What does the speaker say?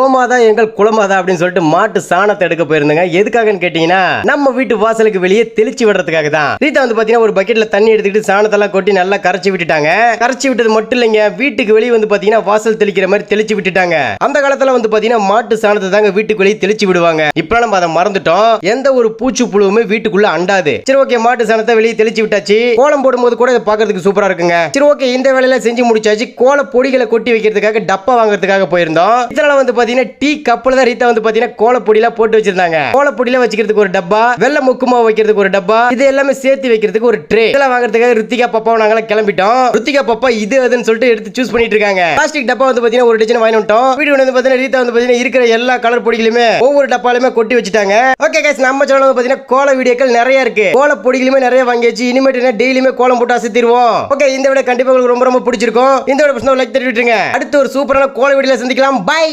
கோமாதா எங்கள் குளமாதா அப்படின்னு சொல்லிட்டு மாட்டு சாணத்தை எடுக்க போயிருந்தாங்க. எதுக்காகன்னு கேட்டீங்கன்னா நம்ம வீட்டு வாசலுக்கு வெளியே தெளிச்சு விடுறதுக்காக தான் ரீதா வந்து பாத்தீங்கன்னா ஒரு பக்கெட்ல தண்ணி எடுத்துக்கிட்டு சாணத்தெல்லாம் கொட்டி நல்லா கரைச்சி விட்டுட்டாங்க. கரைச்சி விட்டது மட்டும் இல்லைங்க வீட்டுக்கு வெளியே வந்து பாத்தீங்கன்னா வாசல் தெளிக்கிற மாதிரி தெளிச்சு விட்டுட்டாங்க. அந்த காலத்துல வந்து பாத்தீங்கன்னா மாட்டு சாணத்தை தாங்க வீட்டுக்கு வெளியே தெளிச்சு விடுவாங்க. இப்ப நம்ம அதை மறந்துட்டோம். எந்த ஒரு பூச்சி புழுவுமே வீட்டுக்குள்ள அண்டாது. சரி ஓகே மாட்டு சாணத்தை வெளியே தெளிச்சு விட்டாச்சு. கோலம் போடும்போது கூட இதை பாக்குறதுக்கு சூப்பரா இருக்குங்க. சரி ஓகே இந்த வேலையில செஞ்சு முடிச்சாச்சு. கோல பொடிகளை கொட்டி வைக்கிறதுக்காக டப்பா வாங்குறதுக்காக போயிருந்தோம். இதனால வந்து பாத்தீங்கன்னா டீ கப்பில் தான் ரீதா வந்து பாத்தீங்கன்னா கோல பொடியெல்லாம் போட்டு வச்சிருந்தாங்க. கோலப்பொடியெல்லாம் வச்சுக்கிறதுக்கு ஒரு டப்பா வெள்ளை முக்குமா வைக்கிறதுக்கு ஒரு டப்பா இது எல்லாமே சேர்த்து வைக்கிறதுக்கு ஒரு ட்ரே. இதெல்லாம் வாங்குறதுக்காக ருத்திகா பாப்பா நாங்களாம் கிளம்பிட்டோம். ருத்திகா பாப்பா இது அதுன்னு சொல்லிட்டு எடுத்து சூஸ் பண்ணிட்டு இருக்காங்க. பிளாஸ்டிக் டப்பா வந்து பாத்தீங்கன்னா ஒரு டிசைன் வாங்கிட்டோம் வீடு வீடியோ வந்து பாத்தீங்கன்னா ரீதா வந்து பாத்தீங்கன்னா இருக்கிற எல்லா கலர் பொடிகளுமே ஒவ்வொரு டப்பாலுமே கொட்டி வச்சுட்டாங்க. ஓகே கேஸ் நம்ம சேனல் வந்து பாத்தீங்கன்னா கோல வீடியோக்கள் நிறைய இருக்கு. கோல பொடிகளுமே நிறைய வாங்கியாச்சு இனிமேட்டு என்ன டெய்லியுமே கோலம் போட்டு அசத்திடுவோம். ஓகே இந்த விட கண்டிப்பா உங்களுக்கு ரொம்ப ரொம்ப பிடிச்சிருக்கும். இந்த விட லைக் தட்டி விட்டுருங்க. அடுத்து ஒரு சூப்பரான கோல வீடியோல சந்திக்கலாம். பை